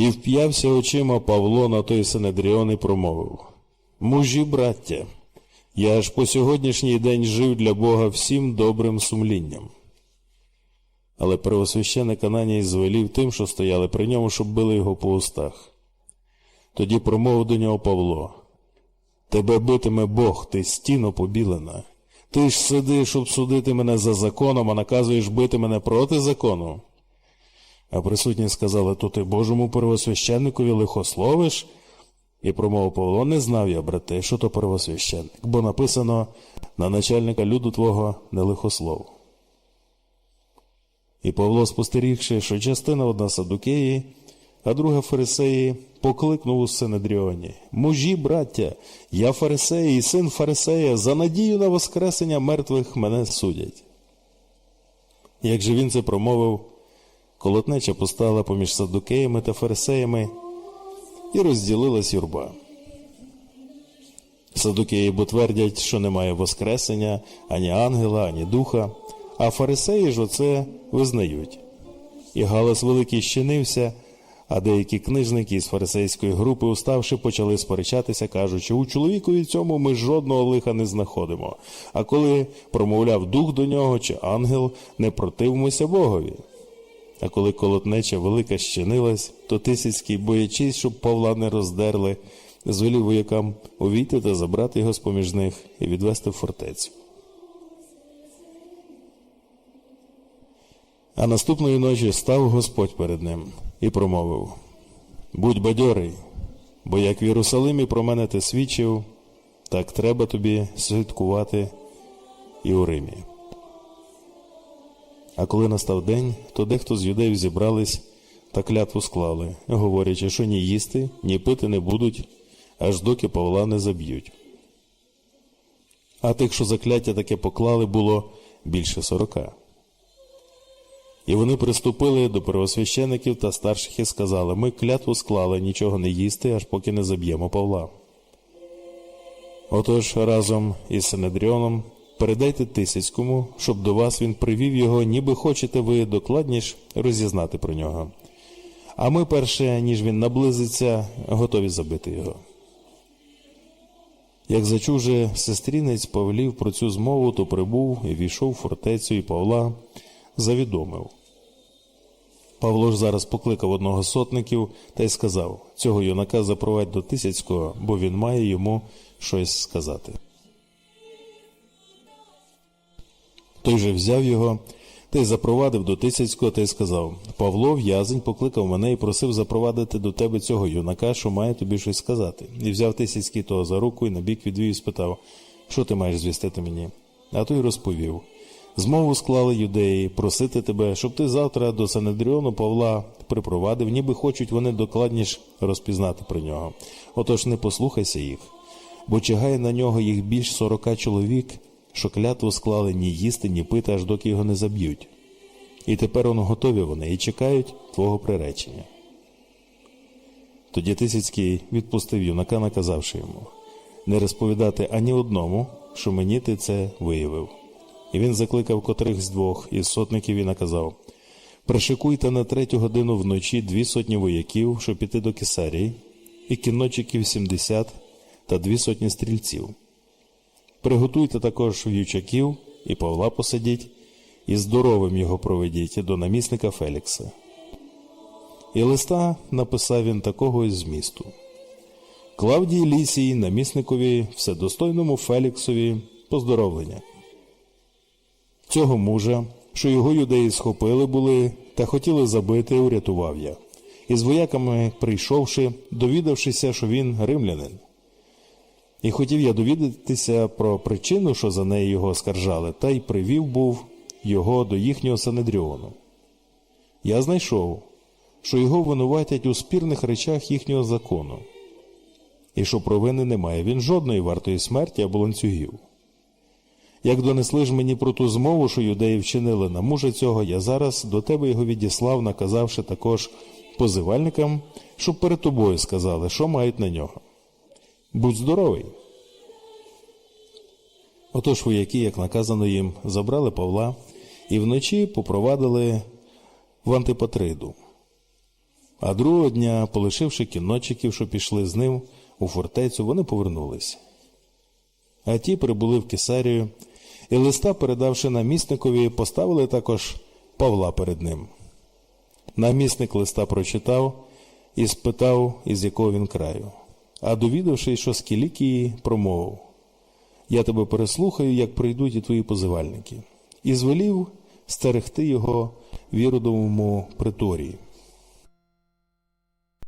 І вп'явся очима Павло на той Синедріон і промовив Мужі, браття, я аж по сьогоднішній день жив для Бога всім добрим сумлінням. Але первосвященик Ананій звелів тим, що стояли при ньому, щоб били його по устах. Тоді промовив до нього Павло Тебе битиме Бог, ти стіно побілена. Ти ж сидиш, щоб судити мене за законом, а наказуєш бити мене проти закону. А присутні сказали, то ти Божому первосвященникові лихословиш? І промовив Павло, не знав я, брате, що то первосвященник, бо написано на начальника люду твого не лихослов. І Павло, спостерігши, що частина одна садукеї, а друга фарисеї, покликнув у Синедріоні. Мужі, браття, я фарисей і син фарисея, за надію на воскресення мертвих мене судять. Як же він це промовив, колотнеча постала поміж садукеями та фарисеями і розділилась юрба. Садукеї бо твердять, що немає воскресення ані ангела, ані духа, а фарисеї ж оце визнають. І галас великий щинився, а деякі книжники із фарисейської групи, уставши, почали сперечатися, кажучи, у чоловікові цьому ми жодного лиха не знаходимо. А коли промовляв дух до нього чи ангел, не противимося Богові. А коли колотнеча велика щинилась, то Тисяцький, боячись, щоб Павла не роздерли, звелів воякам увійти та забрати його з поміж них і відвести в фортецю. А наступної ночі став Господь перед ним і промовив Будь бадьорий, бо як в Єрусалимі про мене ти свідчив, так треба тобі святкувати і у Римі. А коли настав день, то дехто з юдеїв зібрались та клятву склали, говорячи, що ні їсти, ні пити не будуть, аж доки Павла не заб'ють. А тих, що закляття таке поклали, було більше сорока. І вони приступили до первосвящеників та старших і сказали: Ми клятву склали нічого не їсти, аж поки не заб'ємо Павла. Отож разом із Синедріоном передайте Тисяцькому, щоб до вас він привів його, ніби хочете ви докладніш розізнати про нього. А ми, перше, ніж він наблизиться, готові забити його. Як зачув же сестрінець Павлів про цю змову, то прибув і війшов в фортецю і Павла завідомив. Павло ж зараз покликав одного з сотників та й сказав цього юнака запровадь до Тисяцького, бо він має йому щось сказати. Той же взяв його та й запровадив до Тисяцького та й сказав Павло, в'язень, покликав мене і просив запровадити до тебе цього юнака, що має тобі щось сказати. І взяв Тисяцький того за руку і набік відвів і спитав, що ти маєш звістити мені? А той розповів. Змову склали юдеї просити тебе, щоб ти завтра до Санедріону Павла припровадив, ніби хочуть вони докладніш розпізнати про нього. Отож не послухайся їх, бо чигає на нього їх більш сорока чоловік, що клятву склали ні їсти, ні пити, аж доки його не заб'ють. І тепер он готові вони і чекають твого приречення. Тоді Тисяцький відпустив юнака, наказавши йому не розповідати ані одному, що мені ти це виявив. І він закликав котрих з двох із сотників і наказав Пришикуйте на третю годину вночі дві сотні вояків, щоб піти до Кесарії, і кінночиків сімдесят та дві сотні стрільців. Приготуйте також в'ючаків і Павла посадіть, і здоровим його проведіть до намісника Фелікса. І листа написав він такого із змісту. Клавдії Лісії, намісникові, вседостойному Феліксові, поздоровлення. Цього мужа, що його юдеї схопили були та хотіли забити, урятував я. І з вояками прийшовши, довідавшися, що він римлянин. І хотів я довідатися про причину, що за неї його скаржали, та й привів був його до їхнього Санедріону. Я знайшов, що його винуватять у спірних речах їхнього закону, і що провини немає він жодної вартої смерті або ланцюгів. Як донесли ж мені про ту змову, що юдеї вчинили на мужа цього, я зараз до тебе його відіслав, наказавши також позивальникам, щоб перед тобою сказали, що мають на нього. Будь здоровий. Отож вояки, як наказано їм, забрали Павла і вночі попровадили в Антипатриду. А другого дня, полишивши кінотчиків, що пішли з ним у фортецю, вони повернулись. А ті прибули в Кесарію, і листа, передавши намісникові, поставили також Павла перед ним. Намісник листа прочитав і спитав, із якого він краю. А довідавшись, що Скілікії, промовив Я тебе переслухаю, як прийдуть і твої позивальники, і звелів стерегти його в Іродовому приторії.